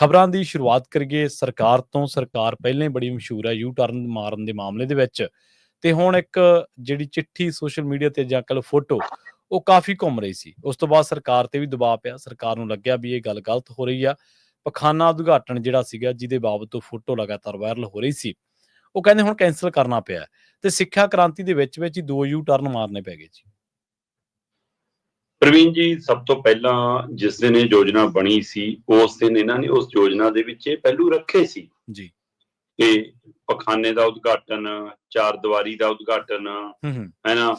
ਖਬਰਾਂ ਦੀ ਸ਼ੁਰੂਆਤ ਕਰੀਏ। ਸਰਕਾਰ ਤੋਂ ਸਰਕਾਰ ਪਹਿਲਾਂ ਹੀ ਬੜੀ ਮਸ਼ਹੂਰ ਹੈ ਯੂ ਟਰਨ ਮਾਰਨ ਦੇ ਮਾਮਲੇ ਦੇ ਵਿੱਚ। ਤੇ ਹੁਣ ਇੱਕ ਜਿਹੜੀ ਚਿੱਠੀ ਸੋਸ਼ਲ ਮੀਡੀਆ ਤੇ ਜਾਂ ਕੱਲ ਫੋਟੋ, ਉਹ ਕਾਫੀ ਘੁੰਮ ਰਹੀ ਸੀ। ਉਸ ਤੋਂ ਬਾਅਦ ਸਰਕਾਰ ਤੇ ਵੀ ਦਬਾਅ ਪਿਆ। ਸਰਕਾਰ ਨੂੰ ਲੱਗਿਆ ਵੀ ਇਹ ਗੱਲ ਗਲਤ ਹੋ ਰਹੀ ਆ। ਪਖਾਨਾ ਉਦਘਾਟਨ ਜਿਹੜਾ ਸੀਗਾ, ਜਿਹਦੇ ਬਾਬਤ ਉਹ ਫੋਟੋ ਲਗਾਤਾਰ ਵਾਇਰਲ ਹੋ ਰਹੀ ਸੀ, ਉਹ ਕਹਿੰਦੇ ਹੁਣ ਕੈਨਸਲ ਕਰਨਾ ਪਿਆ। ਤੇ ਸਿੱਖਿਆ ਕ੍ਰਾਂਤੀ ਦੇ ਵਿੱਚ ਵਿੱਚ ਹੀ ਦੋ ਯੂ ਟਰਨ ਮਾਰਨੇ ਪੈ ਗਏ ਜੀ। ਪ੍ਰਵੀਨ ਜੀ ਸਭ ਤੋਂ ਪਹਿਲਾਂ ਜਿਸ ਦਿਨ ਇਹ ਯੋਜਨਾ ਬਣੀ ਸੀ ਉਸ ਦਿਨ ਇਹਨਾਂ ਨੇ ਉਸ ਯੋਜਨਾ ਦੇ ਵਿੱਚ ਇਹ ਪਹਿਲੂ ਰੱਖੇ ਸੀ। ਜੀ। ਕਿ ਪਖਾਨੇ ਦਾ ਉਦਘਾਟਨ ਚਾਰ ਦੀਵਾਰੀ ਦਾ ਉਦਘਾਟਨ ਹੂੰ ਹੂੰ। ਹੈ ਨਾ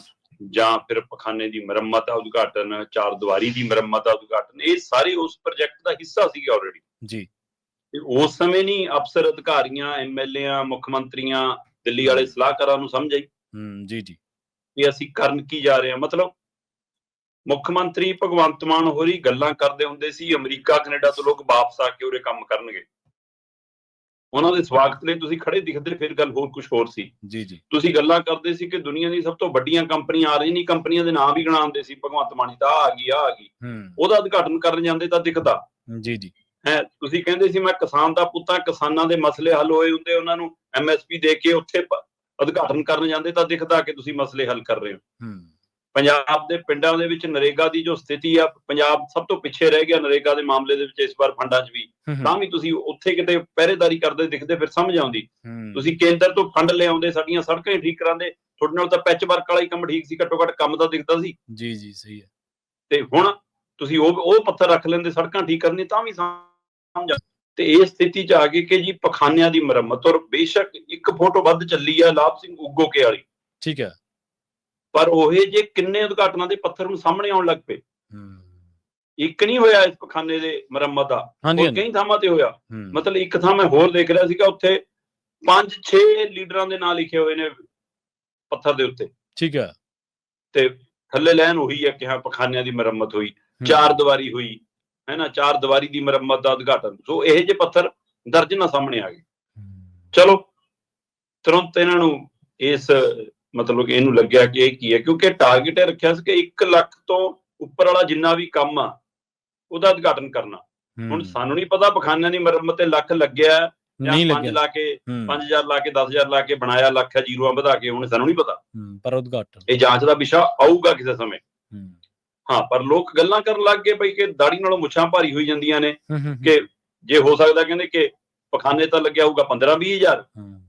ਜਾਂ ਫਿਰ ਪਖਾਨੇ ਦੀ ਮੁਰੰਮਤ ਦਾ ਉਦਘਾਟਨ ਚਾਰ ਦੀਵਾਰੀ ਦੀ ਮੁਰੰਮਤ ਦਾ ਉਦਘਾਟਨ ਇਹ ਸਾਰੇ ਉਸ ਪ੍ਰੋਜੈਕਟ ਦਾ ਹਿੱਸਾ ਸੀ ਆਲਰੇਡੀ ਜੀ। ਤੇ ਉਸ ਸਮੇਂ ਨਹੀਂ ਅਫਸਰ ਅਧਿਕਾਰੀਆਂ ਐਮਐਲਏਆਂ ਮੁੱਖ ਮੰਤਰੀਆਂ ਦਿੱਲੀ ਵਾਲੇ ਸਲਾਹਕਾਰਾਂ ਨੂੰ ਸਮਝ ਆਈ ਹੂੰ ਜੀ ਜੀ। ਕਿ ਅਸੀਂ ਕਰਨ ਕੀ ਜਾ ਰਹੇ ਹਾਂ? ਮਤਲਬ ਮੁੱਖ ਮੰਤਰੀ ਭਗਵੰਤ ਮਾਨ ਹੋਰੀ ਗੱਲਾਂ ਕਰਦੇ ਹੁੰਦੇ ਸੀ ਅਮਰੀਕਾ ਕੈਨੇਡਾ ਤੋਂ ਲੋਕ ਵਾਪਸ ਆ ਕੇ ਉਰੇ ਕੰਮ ਕਰਨਗੇ। ਉਹਨਾਂ ਦੇ ਸਵਾਗਤ ਲਈ ਤੁਸੀਂ ਖੜੇ ਦਿਖਦੇ ਫਿਰ ਗੱਲ ਹੋਰ ਕੁਝ ਹੋਰ ਸੀ। ਜੀ ਜੀ। ਤੁਸੀਂ ਗੱਲਾਂ ਕਰਦੇ ਸੀ ਕਿ ਦੁਨੀਆ ਦੀ ਸਭ ਤੋਂ ਵੱਡੀਆਂ ਕੰਪਨੀਆਂ ਆ ਰਹੀਆਂ ਨਹੀਂ ਕੰਪਨੀਆਂ ਦੇ ਨਾਮ ਵੀ ਗਿਣਾਉਂਦੇ ਸੀ ਭਗਵੰਤ ਮਾਨੀ ਤਾਂ ਆ ਗਈ ਆ ਆ ਗਈ ਉਹਦਾ ਉਦਘਾਟਨ ਕਰਨ ਜਾਂਦੇ ਤਾਂ ਦਿਖਦਾ। ਜੀ ਜੀ। ਹੈ ਤੁਸੀਂ ਕਹਿੰਦੇ ਸੀ ਮੈਂ ਕਿਸਾਨ ਦਾ ਪੁੱਤਾਂ ਕਿਸਾਨਾਂ ਦੇ ਮਸਲੇ ਹੱਲ ਹੋਏ ਹੁੰਦੇ ਉਹਨਾਂ ਨੂੰ ਐਮਐਸਪੀ ਦੇ ਕੇ ਉੱਥੇ ਉਦਘਾਟਨ ਕਰਨ ਜਾਂਦੇ ਤਾਂ ਦਿਖਦਾ ਕਿ ਤੁਸੀਂ ਮਸਲੇ ਹੱਲ ਕਰ ਰਹੇ ਹੋ। ਹੂੰ। ਪੰਜਾਬ ਦੇ ਪਿੰਡਾਂ ਦੇ ਵਿੱਚ ਨਰੇਗਾ ਦੀ ਜੋ ਸਥਿਤੀ ਆ ਪੰਜਾਬ ਸਭ ਤੋਂ ਪਿੱਛੇ ਰਹਿ ਗਿਆ ਨਰੇਗਾ ਦੇ ਮਾਮਲੇ ਦੇ ਵਿੱਚ ਇਸ ਵਾਰ ਫੰਡਾਂ 'ਚ ਵੀ। ਤਾਂ ਵੀ ਤੁਸੀਂ ਉੱਥੇ ਕਿਤੇ ਪਹਿਰੇਦਾਰੀ ਕਰਦੇ ਦਿਖਦੇ ਫਿਰ ਸਮਝ ਆਉਂਦੀ। ਤੁਸੀਂ ਕੇਂਦਰ ਤੋਂ ਫੰਡ ਲਿਆਉਂਦੇ ਸਾਡੀਆਂ ਸੜਕਾਂ ਹੀ ਠੀਕ ਕਰਾਉਂਦੇ ਤੁਹਾਡੇ ਨਾਲ ਤਾਂ ਪੈਚ ਵਰਕ ਵਾਲਾ ਹੀ ਕੰਮ ਠੀਕ ਸੀ ਘੱਟੋ ਘੱਟ ਕੰਮ ਤਾਂ ਦਿਖਦਾ ਸੀ। ਜੀ ਜੀ ਸਹੀ ਹੈ। ਤੇ ਹੁਣ ਤੁਸੀਂ ਉਹ ਉਹ ਪੱਥਰ ਰੱਖ ਲੈਂਦੇ ਸੜਕਾਂ ਠੀਕ ਕਰਨੀ ਤਾਂ ਵੀ ਸਮਝ ਤੇ ਇਹ ਸਥਿਤੀ 'ਚ ਆ ਗਏ ਕਿ ਜੀ ਪਖਾਨਿਆਂ ਦੀ ਮੁਰੰਮਤ ਔਰ ਬੇਸ਼ੱਕ ਇੱਕ ਫੋਟੋ ਵੱਧ ਚੱਲੀ ਆ ਲਾਭ ਸਿੰਘ ਉਗੋਕੇ ਵਾਲੀ। ਠੀਕ ਹੈ। ਪਰ ਉਹ ਜੇ ਕਿੰਨੇ ਉਦਘਾਟਨਾਂ ਦੇ ਪੱਥਰ ਨੂੰ ਸਾਹਮਣੇ ਆਉਣ ਲੱਗ ਪਏ। ਇੱਕ ਨਹੀਂ ਹੋਇਆ ਇਸ ਪਖਾਨੇ ਦੇ ਮੁਰੰਮਤ ਦਾ। ਉਹ ਕਈ ਥਾਵਾਂ ਤੇ ਹੋਇਆ। ਮਤਲਬ ਇੱਕ ਥਾਂ ਮੈਂ ਹੋਰ ਦੇਖ ਰਿਹਾ ਸੀਗਾ ਉੱਥੇ 5-6 ਲੀਡਰਾਂ ਦੇ ਨਾਂ ਲਿਖੇ ਹੋਏ ਨੇ ਪੱਥਰ ਦੇ ਉੱਤੇ। ਠੀਕ ਹੈ। ਤੇ ਥੱਲੇ ਲਾਈਨ ਉਹੀ ਹੈ ਕਿ ਹਾਂ ਪਖਾਨਿਆਂ ਦੀ ਮੁਰੰਮਤ ਹੋਈ ਚਾਰ ਦੀਵਾਰੀ ਹੋਈ ਹੈ ਨਾ? ਚਾਰ ਦੀਵਾਰੀ ਦੀ ਮੁਰੰਮਤ ਦਾ ਉਦਘਾਟਨ। ਸੋ ਇਹ ਜਿਹੇ ਪੱਥਰ ਦਰਜਨਾਂ ਸਾਹਮਣੇ ਆ ਗਏ। ਚਲੋ ਤੁਰੰਤ ਇਹਨਾਂ ਨੂੰ ਇਸ ਮਤਲਬ ਕਿ ਇਹਨੂੰ ਲੱਗਿਆ ਕਿ ਇਹ ਕੀ ਹੈ? ਕਿਉਂਕਿ ਟਾਰਗੇਟ ਇਹ ਰੱਖਿਆ ਸੀ ਕਿ 1 ਲੱਖ ਤੋਂ ਉੱਪਰ ਵਾਲਾ ਜਿੰਨਾ ਵੀ ਕੰਮ ਆ ਉਹਦਾ ਉਦਘਾਟਨ ਕਰਨਾ। ਹੁਣ ਸਾਨੂੰ ਨਹੀਂ ਪਤਾ ਪਖਾਨਿਆਂ ਦੀ ਮੁਰੰਮਤ ਤੇ ਲੱਖ ਲੱਗਿਆ ਜਾਂ ਨਹੀਂ 5 ਲੱਗਿਆ। ਲਾ ਕੇ ਹੂੰ, 5000 ਲਾ ਕੇ 10000 ਲਾ ਕੇ ਬਣਾਇਆ ਲੱਖ ਹੈ ਜੀਰੋਆਂ ਵਧਾ ਕੇ ਹੁਣ ਸਾਨੂੰ ਨਹੀਂ ਪਤਾ। ਪਰ ਉਦਘਾਟਨ। ਇਹ ਜਾਂਚ ਦਾ ਵਿਸ਼ਾ ਆਊਗਾ ਕਿਸੇ ਸਮੇਂ। ਹੂੰ, ਪਰ ਲੋਕ ਗੱਲਾਂ ਕਰਨ ਲੱਗ ਗਏ ਬਈ ਕਿ ਦਾੜੀ ਨਾਲੋਂ ਮੁੱਛਾਂ ਭਾਰੀ ਹੋਈ ਜਾਂਦੀਆਂ ਨੇ ਕਿ ਜੇ ਹੋ ਸਕਦਾ ਕਹਿੰਦੇ ਕਿ ਪਖਾਨੇ ਤਾਂ ਲੱਗਿਆ ਹੋਊਗਾ 15 20000 ਹੂੰ,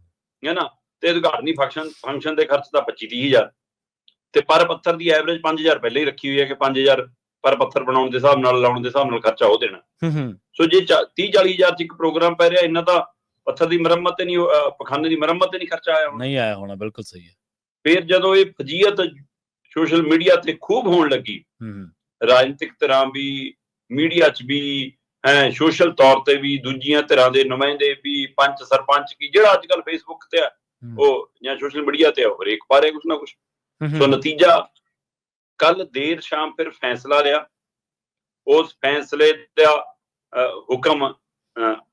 ਹੈ ਨਾ? ਤੇ ਉਦਘਾਟਨੀ ਫੰਕਸ਼ਨ ਫੰਕਸ਼ਨ ਦੇ ਖਰਚ ਤਾਂ 25 30000 ਤੇ ਪਰ ਪੱਥਰ ਦੀ ਐਵਰੇਜ 5000 ਪਹਿਲੇ ਹੀ ਰੱਖੀ ਹੋਈ ਹੈ ਕਿ 5000 ਪਰ ਪੱਥਰ ਬਣਾਉਣ ਦੇ ਹਿਸਾਬ ਨਾਲ ਲਾਉਣ ਦੇ ਹਿਸਾਬ ਨਾਲ ਖਰਚਾ ਉਹ ਦੇਣਾ। ਹੂੰ, ਹੂੰ, ਸੋ ਜੇ 30 40000 ਚ ਇੱਕ ਪ੍ਰੋਗਰਾਮ ਪੈ ਰਿਹਾ ਇੰਨਾ ਤਾਂ ਪੱਥਰ ਦੀ ਮੁਰੰਮਤ ਤੇ ਨਹੀਂ ਪਖਾਨੇ ਦੀ ਮੁਰੰਮਤ ਤੇ ਨਹੀਂ ਖਰਚਾ ਆਇਆ ਹੋਣਾ। ਨਹੀਂ ਆਇਆ ਹੋਣਾ ਬਿਲਕੁਲ ਸਹੀ ਹੈ। ਫਿਰ ਜਦੋਂ ਇਹ ਫਜੀਅਤ ਸੋਸ਼ਲ ਮੀਡੀਆ ਤੇ ਖੂਬ ਹੋਣ ਲੱਗੀ ਹੂੰ, ਰਾਜਨੀਤਿਕ ਤਰ੍ਹਾਂ ਵੀ ਮੀਡੀਆ 'ਚ ਵੀ ਹੈ ਸੋਸ਼ਲ ਤੌਰ ਤੇ ਵੀ ਦੂਜੀਆਂ ਧਿਰਾਂ ਦੇ ਨੁਮਾਇੰਦੇ ਵੀ ਪੰਚ ਸਰਪੰਚ ਕੀ ਜਿਹੜਾ ਅੱਜ ਕੱਲ ਫੇਸਬੁੱਕ ਤੇ ਆ ਉਹ ਜਾਂ ਸੋਸ਼ਲ ਮੀਡੀਆ ਤੇ ਆ, ਉਹ ਹਰੇਕ ਪਾਰੇ ਕੁਛ ਨਾ ਕੁਛ। ਸੋ ਨਤੀਜਾ ਕੱਲ ਦੇਰ ਸ਼ਾਮ ਫਿਰ ਫੈਸਲਾ ਲਿਆ। ਉਸ ਫੈਸਲੇ ਦਾ ਹੁਕਮ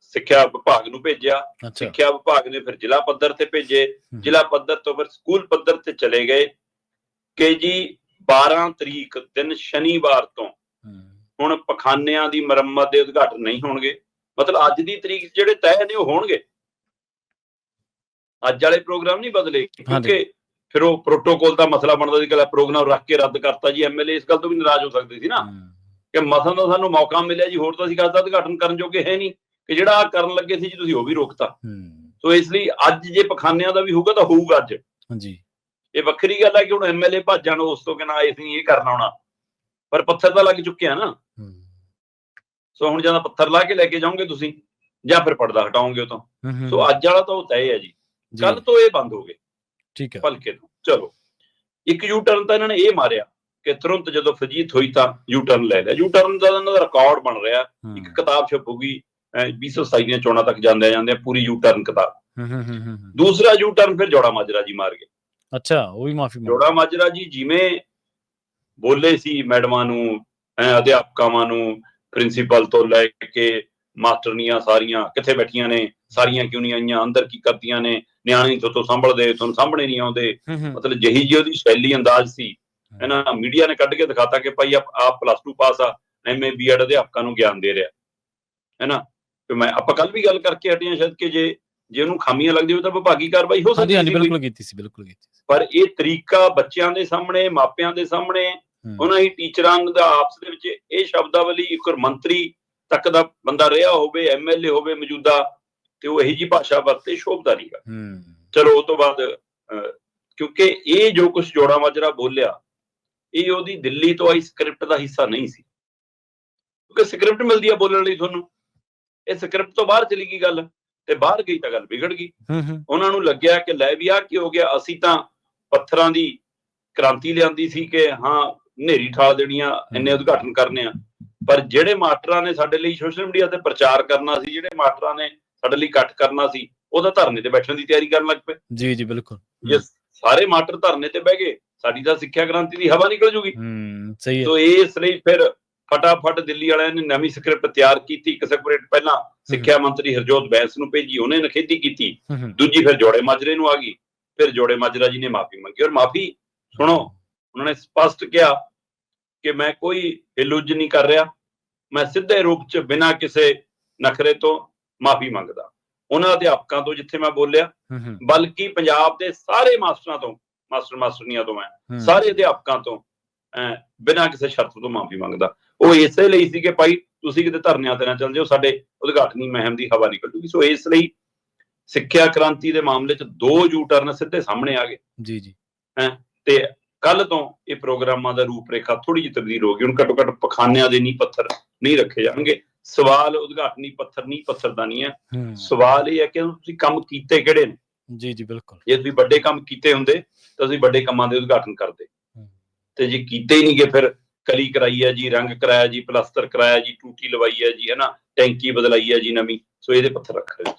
ਸਿੱਖਿਆ ਵਿਭਾਗ ਨੂੰ ਭੇਜਿਆ। ਸਿੱਖਿਆ ਵਿਭਾਗ ਨੇ ਫਿਰ ਜ਼ਿਲ੍ਹਾ ਪੱਧਰ ਤੇ ਭੇਜੇ। ਜ਼ਿਲ੍ਹਾ ਪੱਧਰ ਤੋਂ ਫਿਰ ਸਕੂਲ ਪੱਧਰ ਤੇ ਚਲੇ ਗਏ। ਕਿ ਜੀ 12 ਤਰੀਕ ਦਿਨ ਸ਼ਨੀਵਾਰ ਤੋਂ ਹੁਣ ਪਖਾਨਿਆਂ ਦੀ ਮੁਰੰਮਤ ਦੇ ਉਦਘਾਟਨ ਨਹੀਂ ਹੋਣਗੇ। ਮਤਲਬ ਅੱਜ ਦੀ ਤਰੀਕ ਜਿਹੜੇ ਤੈਅ ਨੇ ਉਹ ਹੋਣਗੇ। ਅੱਜ ਵਾਲੇ ਪ੍ਰੋਗਰਾਮ ਨਹੀਂ ਬਦਲੇ। ਕਿਉਂਕਿ ਫਿਰ ਉਹ ਪ੍ਰੋਟੋਕੋਲ ਦਾ ਮਸਲਾ ਬਣਦਾ ਸੀ ਕਿ ਪ੍ਰੋਗਰਾਮ ਰੱਖ ਕੇ ਰੱਦ ਕਰਤਾ ਜੀ ਐਮਐਲਏ ਇਸ ਗੱਲ ਤੋਂ ਵੀ ਨਾਰਾਜ਼ ਹੋ ਸਕਦੇ ਸੀ ਨਾ। ਕਿ ਮਸਾਂ ਦਾ ਸਾਨੂੰ ਮੌਕਾ ਮਿਲਿਆ ਜੀ ਹੋਰ ਤਾਂ ਅਸੀਂ ਗੱਲ ਦਾ ਉਦਘਾਟਨ ਕਰਨ ਜੋਗੇ ਹੈ ਨਹੀਂ। ਕਿ ਜਿਹੜਾ ਕਰਨ ਲੱਗੇ ਸੀ ਜੀ ਤੁਸੀਂ ਉਹ ਵੀ ਰੋਕਤਾ। ਸੋ ਇਸ ਲਈ ਅੱਜ ਜੇ ਪਖਾਨਿਆਂ ਦਾ ਵੀ ਹੋਊਗਾ ਤਾਂ ਹੋਊਗਾ ਅੱਜ। ਹਾਂਜੀ। ਇਹ ਵੱਖਰੀ ਗੱਲ ਹੈ ਕਿ ਹੁਣ ਐਮਐਲਏ ਭੱਜ ਜਾਣ ਉਸ ਤੋਂ ਕਿ ਨਾ ਅਸੀਂ ਇਹ ਕਰਨਾ ਹੋਣਾ। ਪਰ ਪੱਥਰ ਤਾਂ ਲੱਗ ਚੁੱਕਿਆ ਨਾ। ਸੋ ਹੁਣ ਜਦੋਂ ਪੱਥਰ ਲਾ ਕੇ ਲੈ ਕੇ ਜਾਓਗੇ ਤੁਸੀਂ ਜਾਂ ਫਿਰ ਪਰਦਾ ਹਟਾਓਗੇ ਉਹ ਤੋਂ। ਸੋ ਅੱਜ ਵਾਲਾ ਤਾਂ ਉਹ ਤੈਅ ਹੈ ਜੀ, ਕੱਲ ਤੋਂ ਇਹ ਬੰਦ ਹੋ ਗਏ। ਠੀਕ ਹੈ। ਭਲਕੇ ਤੋਂ। ਚਲੋ। ਇੱਕ ਯੂ ਟਰਨ ਤਾਂ ਇਹਨਾਂ ਨੇ ਇਹ ਮਾਰਿਆ ਕਿ ਤੁਰੰਤ ਜਦੋਂ ਫਜੀਤ ਹੋਈ ਤਾਂ ਯੂ ਟਰਨ ਲੈ ਲਿਆ। ਯੂ ਟਰਨ ਦਾ ਇਹਨਾਂ ਦਾ ਰਿਕਾਰਡ ਬਣ ਰਿਹਾ। ਇੱਕ ਕਿਤਾਬ ਛਪੂਗੀ ਅਹ 2027 ਦੀਆਂ ਚੋਣਾਂ ਤੱਕ ਜਾਂਦੇ ਜਾਂਦੇ ਪੂਰੀ ਯੂ ਟਰਨ ਕਿਤਾਬ। ਹੂੰ, ਹੂੰ, ਹੂੰ, ਹੂੰ, ਹੂੰ, ਦੂਸਰਾ ਯੂ ਟਰਨ ਫਿਰ ਜੋੜਾ ਮਾਜਰਾ ਜੀ ਮਾਰ ਗਏ। ਅੱਛਾ ਉਹ ਵੀ ਮਾਫੀ ਮੰਗ ਜੋੜਾ ਮਾਜਰਾ ਜੀ ਜਿਵੇਂ ਬੋਲੇ ਸੀ ਮੈਡਮਾਂ ਨੂੰ ਅਧਿਆਪਕਾਵਾਂ ਨੂੰ ਪ੍ਰਿੰਸੀਪਲ ਤੋਂ ਲੈ ਕੇ ਮਾਸਟਰਨੀਆਂ ਸਾਰੀਆਂ ਕਿੱਥੇ ਬੈਠੀਆਂ ਨੇ ਸਾਰੀਆਂ ਕਿਉਂ ਨਹੀਂ ਆਈਆਂ ਅੰਦਰ ਕੀ ਕਰਦੀਆਂ ਨੇ ਨਿਆਣੇ ਤੋਂ ਤੋਂ ਸੰਭਲਦੇ ਤੁਹਾਨੂੰ ਸਾਹਮਣੇ ਨਹੀਂ ਆਉਂਦੇ। ਹੂੰ, ਹੂੰ, ਮਤਲਬ ਜਿਹੀ ਜਿਹੀ ਉਹਦੀ ਸ਼ੈਲੀ ਅੰਦਾਜ਼ ਸੀ ਇਹਨਾਂ ਮੀਡੀਆ ਨੇ ਕੱਢ ਕੇ ਦਿਖਾਤਾ ਕਿ ਭਾਈ ਆਪ ਆਪ ਪਲੱਸ 2 ਪਾਸ ਆ ਐਮਏ ਬੀਐਡ ਅਧਿਆਪਕਾਂ ਨੂੰ ਗਿਆਨ ਦੇ ਰਿਹਾ ਹੈ ਨਾ ਕਿ ਮੈਂ ਆਪਾਂ ਕੱਲ ਵੀ ਗੱਲ ਕਰਕੇ ਹਟੇ ਹਾਂ ਸ਼ਾਇਦ ਕਿ ਜੇ ਜੇ ਉਹਨੂੰ ਖਾਮੀਆਂ ਲੱਗਦੀ ਹੋਵੇ ਤਾਂ ਵਿਭਾਗੀ ਕਾਰਵਾਈ ਹੋ ਸਕਦੀ ਹਾਂਜੀ ਕੋਈ। ਬਿਲਕੁਲ ਕੀਤੀ ਸੀ ਬਿਲਕੁਲ ਕੀਤੀ ਸੀ। ਪਰ ਇਹ ਤਰੀਕਾ ਬੱਚਿਆਂ ਦੇ ਸਾਹਮਣੇ ਮਾਪਿਆਂ ਦੇ ਸਾਹਮਣੇ ਹੂੰ, ਉਹਨਾਂ ਹੀ ਟੀਚਰਾਂ ਦਾ ਆਪਸ ਦੇ ਵਿੱਚ ਇਹ ਸ਼ਬਦਾਵਲੀ ਇੱਕ ਮੰਤਰੀ ਤੱਕ ਦਾ ਬੰਦਾ ਰਿਹਾ ਹੋਵੇ ਐਮਐਲਏ ਹੋਵੇ ਮੌਜੂਦਾ ਤੇ ਉਹ ਇਹੀ ਜੀ ਭਾਸ਼ਾ ਵਰਤੇ ਸ਼ੋਭਦਾ ਨਹੀਂਗਾ ਚਲੋ ਉਹ ਤੋਂ ਬਾਅਦ ਕਿਉਂਕਿ ਇਹ ਜੋ ਕੁਝ ਜੋੜਾ ਮਾਜਰਾ ਬੋਲਿਆ ਇਹ ਉਹਦੀ ਦਿੱਲੀ ਤੋਂ ਆਈ ਸਕ੍ਰਿਪਟ ਦਾ ਹਿੱਸਾ ਨਹੀਂ ਸੀ। ਕਿਉਂਕਿ ਸਕ੍ਰਿਪਟ ਮਿਲਦੀ ਆ ਬੋਲਣ ਲਈ ਤੁਹਾਨੂੰ। ਇਹ ਸਕ੍ਰਿਪਟ ਤੋਂ ਬਾਹਰ ਚਲੀ ਗਈ ਗੱਲ ਤੇ ਬਾਹਰ ਗਈ ਤਾਂ ਗੱਲ ਵਿਗੜ ਗਈ। ਉਹਨਾਂ ਨੂੰ ਲੱਗਿਆ ਕਿ ਲੈ ਵੀ ਆ ਕੀ ਹੋ ਗਿਆ ਅਸੀਂ ਤਾਂ ਪੱਥਰਾਂ ਦੀ ਕ੍ਰਾਂਤੀ ਲਿਆਂਦੀ ਸੀ ਕਿ ਹਾਂ ਨੇਰੀ ਠਾਲ ਦੇਣੀਆਂ ਇੰਨੇ ਉਦਘਾਟਨ ਕਰਨੇ ਆ। ਪਰ ਜਿਹੜੇ ਮਾਸਟਰਾਂ ਨੇ ਸਾਡੇ ਲਈ ਸੋਸ਼ਲ ਮੀਡੀਆ ਤੇ ਪ੍ਰਚਾਰ ਕਰਨਾ ਸੀ ਜਿਹੜੇ ਮਾਸਟਰਾਂ ਨੇ ਸਾਡੇ ਲਈ ਇਕੱਠ ਕਰਨਾ ਸੀ ਉਹਦਾ ਧਰਨੇ ਤੇ ਬੈਠਣ ਦੀ ਤਿਆਰੀ ਕਰਨ ਲੱਗ ਪਏ। ਜੀ ਜੀ ਬਿਲਕੁਲ। ਜੇ ਸਾਰੇ ਮਾਸਟਰ ਧਰਨੇ ਤੇ ਬਹਿ ਗਏ ਸਾਡੀ ਤਾਂ ਸਿੱਖਿਆ ਕ੍ਰਾਂਤੀ ਦੀ ਹਵਾ ਨਿਕਲ ਜੂਗੀ। ਹੂੰ ਸਹੀ ਹੈ। ਸੋ ਇਸ ਲਈ ਫਿਰ ਫਟਾਫਟ ਦਿੱਲੀ ਵਾਲਿਆਂ ਨੇ ਨਵੀਂ ਸਕ੍ਰਿਪਟ ਤਿਆਰ ਕੀਤੀ ਇੱਕ ਸਕ੍ਰਿਪਟ ਪਹਿਲਾਂ ਸਿੱਖਿਆ ਮੰਤਰੀ ਹਰਜੋਤ ਬੈਂਸ ਨੂੰ ਭੇਜੀ ਉਹਨੇ ਨਖੇਦੀ ਕੀਤੀ। ਦੂਜੀ ਫਿਰ ਜੋੜੇ ਮਾਜਰੇ ਨੂੰ ਆ ਗਈ। ਫਿਰ ਜੋੜੇ ਮਾਜਰਾ ਜੀ ਨੇ ਮਾਫੀ ਮੰਗੀ ਔਰ ਮਾਫੀ ਸੁਣੋ ਉਹਨਾਂ ਨੇ ਸਪਸ਼ਟ ਕਿਹਾ ਕਿ ਮੈਂ ਕੋਈ ਹਿਲੁਜ ਨਹੀਂ ਕਰ ਰਿਹਾ। ਮੈਂ ਸਿੱਧੇ ਰੂਪ ਚ ਬਿਨਾਂ ਕਿਸੇ ਨਖਰੇ ਤੋਂ ਮਾਫੀ ਮੰਗਦਾ। ਉਹਨਾਂ ਅਧਿਆਪਕਾਂ ਤੋਂ ਜਿੱਥੇ ਮੈਂ ਬੋਲਿਆ ਹੂੰ, ਹੂੰ, ਬਲਕਿ ਪੰਜਾਬ ਦੇ ਸਾਰੇ ਮਾਸਟਰਾਂ ਤੋਂ ਮਾਸਟਰ ਮਾਸਟਰਨੀਆਂ ਤੋਂ ਮੈਂ ਹੂੰ, ਸਾਰੇ ਅਧਿਆਪਕਾਂ ਤੋਂ ਬਿਨਾਂ ਕਿਸੇ ਸ਼ਰਤ ਤੋਂ ਮਾਫੀ ਮੰਗਦਾ। ਉਹ ਇਸੇ ਲਈ ਸੀ ਕਿ ਭਾਈ ਤੁਸੀਂ ਕਿਤੇ ਧਰਨਿਆਂ ਤੇ ਨਾ ਚੱਲ ਜਾਓ ਸਾਡੇ ਉਦਘਾਟਨੀ ਮਹਿਮ ਦੀ ਹਵਾ ਨਿਕਲ ਜੂਗੀ ਸੋ ਇਸ ਲਈ ਸਿੱਖਿਆ ਕ੍ਰਾਂਤੀ ਦੇ ਮਾਮਲੇ 'ਚ ਦੋ ਯੂ ਟਰਨ ਸਿੱਧੇ ਸਾਹਮਣੇ ਆ ਗਏ। ਜੀ ਜੀ। ਤੇ ਕੱਲ ਤੋਂ ਇਹ ਪ੍ਰੋਗਰਾਮਾਂ ਦਾ ਰੂਪਰੇਖਾ ਥੋੜੀ ਜਿਹੀ ਤਬਦੀਲ ਹੋ ਗਈ। ਹੁਣ ਘੱਟੋ ਘੱਟ ਪਖਾਨਿਆਂ ਦੇ ਨਹੀਂ ਪੱਥਰ ਨਹੀਂ ਰੱਖੇ ਜਾਣਗੇ। ਸਵਾਲ ਉਦਘਾਟਨੀ ਪੱਥਰ ਨਹੀਂ ਪੱਥਰ ਦਾ ਨਹੀਂ ਹੈ। ਸਵਾਲ ਇਹ ਹੈ ਕਿ ਤੁਸੀਂ ਕੰਮ ਕੀਤੇ ਕਿਹੜੇ ਨੇ? ਜੀ ਜੀ ਬਿਲਕੁਲ। ਜੇ ਤੁਸੀਂ ਵੱਡੇ ਕੰਮ ਕੀਤੇ ਹੁੰਦੇ ਤਾਂ ਤੁਸੀਂ ਵੱਡੇ ਕੰਮਾਂ ਦੇ ਉਦਘਾਟਨ ਕਰਦੇ। ਤੇ ਜੇ ਕੀਤੇ ਹੀ ਨਹੀਂਗੇ ਫਿਰ ਕਲੀ ਕਰਾਈ ਹੈ ਜੀ ਰੰਗ ਕਰਾਇਆ ਜੀ ਪਲਸਤਰ ਕਰਾਇਆ ਜੀ ਟੂਟੀ ਲਵਾਈ ਹੈ ਜੀ ਹੈਨਾ ਟੈਂਕੀ ਬਦਲਾਈ ਹੈ ਜੀ ਨਵੀਂ। ਸੋ ਇਹਦੇ ਪੱਥਰ ਰੱਖ ਰਹੇ